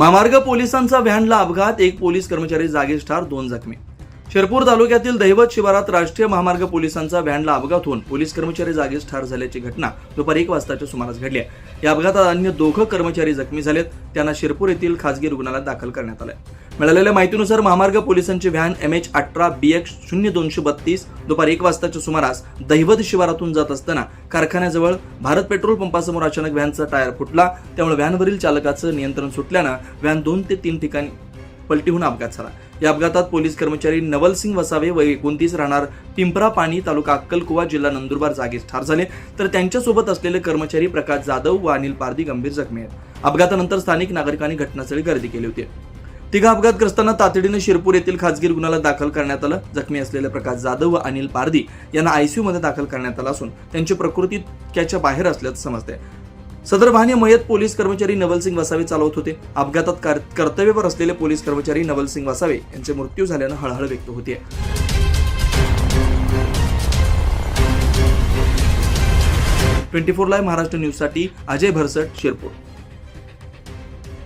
महामार्ग पोलिसांचा व्हॅनला अपघात एक पोलीस कर्मचारी जागीच ठार दोन जखमी. शिरपूर तालुक्यातील दैवत शिवारात राष्ट्रीय महामार्ग पोलिसांचा व्हॅनला अपघात होऊन पोलीस कर्मचारी जागीच ठार झाल्याची घटना दुपारी एक वाजताच्या सुमारास घडली आहे. या अपघातात अन्य दोघं कर्मचारी जखमी झालेत. त्यांना शिरपूर येथील खासगी रुग्णालयात दाखल करण्यात आलंय. मिळालेल्या माहितीनुसार महामार्ग पोलिसांची व्हॅन एम एच अठरा बी एक्स शून्य दोनशे बत्तीस दुपारी एक वाजताच्या सुमारास दैवत शिवारातून जात असताना कारखान्याजवळ भारत पेट्रोल पंपासमोर अचानक व्हॅनचा टायर फुटला. त्यामुळे व्हॅनवरील चालकाचं नियंत्रण सुटल्यानं व्हॅन दोन ते तीन ठिकाणी पलटीहून अपघात झाला. या अपघातात पोलीस कर्मचारी नवलसिंग वसावे व एकोणतीस राहणार पिंपरा पाणी तालुका अक्कलकुवा जिल्हा नंदुरबार जागीच ठार झाले. तर त्यांच्यासोबत असलेले कर्मचारी प्रकाश जाधव व अनिल पारधी गंभीर जखमी आहेत. अपघातानंतर स्थानिक नागरिकांनी घटनास्थळी गर्दी केली होती. तिघा अपघातग्रस्तांना तातडीनं शिरपूर येथील खासगी रुग्णालयात दाखल करण्यात आलं. जखमी असलेले प्रकाश जाधव व अनिल पारदी यांना आयसीयू मध्ये दाखल करण्यात आलं असून त्यांची प्रकृती त्याच्या बाहेर असल्याचं समजते सदर वाहने मयत पोलीस कर्मचारी नवलसिंग वसावे चालवत होते. अपघातात कर्तव्यावर असलेले पोलीस कर्मचारी नवलसिंग वसावे यांचे मृत्यू झाल्यानं हळहळ व्यक्त होते ट्वेंटी फोर लाईव्ह महाराष्ट्र न्यूजसाठी अजय भरसट शिरपूर.